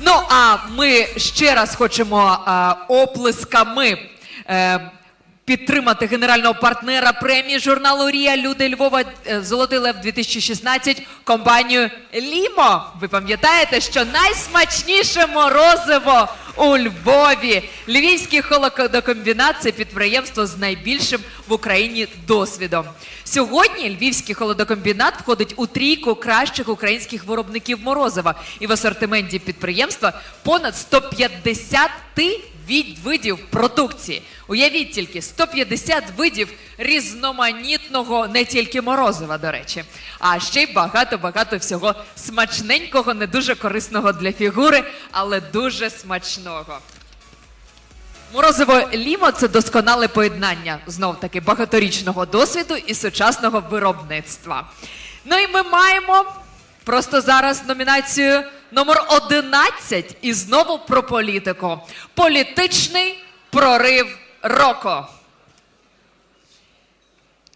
Ну а ми ще раз хочемо а, оплесками. Е, Підтримати генерального партнера премії журналу Рія Люди Львова е, Золотий Лев 2016 компанію Лімо. Ви пам'ятаєте, що найсмачніше морозиво у Львові. Львівський холодокомбінат це підприємство з найбільшим в Україні досвідом. Сьогодні Львівський холодокомбінат входить у трійку кращих українських виробників морозива. І в асортименті підприємства понад 150 від видів продукції. Уявіть тільки 150 видів різноманітного не тільки морозива, до речі, а ще й багато-багато всього смачненького, не дуже корисного для фігури, але дуже смачного. Морозиво Лімо це досконале поєднання знов таки багаторічного досвіду і сучасного виробництва. Ну і ми маємо просто зараз номінацію номер 11 і знову про політику. Політичний прорив року.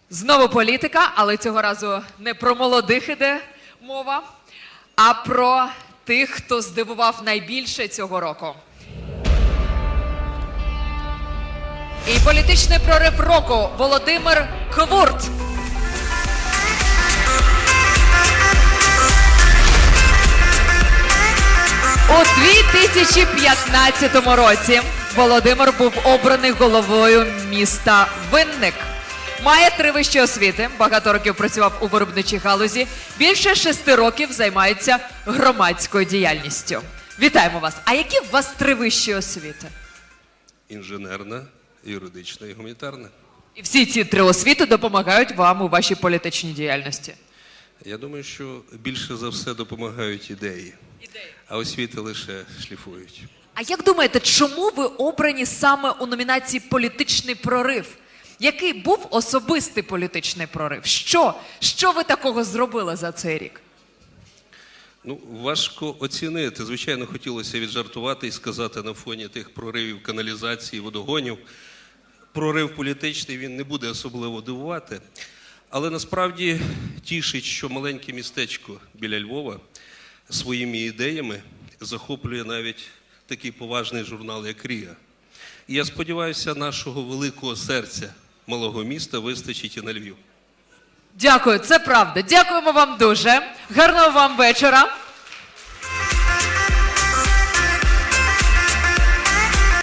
Знову політика, але цього разу не про молодих іде мова, а про тих, хто здивував найбільше цього року. І політичний прорив року Володимир Квурт. У 2015 році Володимир був обраний головою міста Винник. Має три вищі освіти, багато років працював у виробничій галузі, більше шести років займається громадською діяльністю. Вітаємо вас! А які у вас три вищі освіти? інженерна, юридична і гуманітарна. І всі ці три освіти допомагають вам у вашій політичній діяльності. Я думаю, що більше за все допомагають ідеї, а освіти лише шліфують. А як думаєте, чому ви обрані саме у номінації Політичний прорив? Який був особистий політичний прорив? Що? Що ви такого зробили за цей рік? Ну, важко оцінити. Звичайно, хотілося віджартувати і сказати на фоні тих проривів каналізації, водогонів. Прорив політичний він не буде особливо дивувати. Але насправді тішить, що маленьке містечко біля Львова своїми ідеями захоплює навіть такий поважний журнал, як Рія. І я сподіваюся, нашого великого серця малого міста вистачить і на Львів. Дякую, це правда. Дякуємо вам дуже. Гарного вам вечора.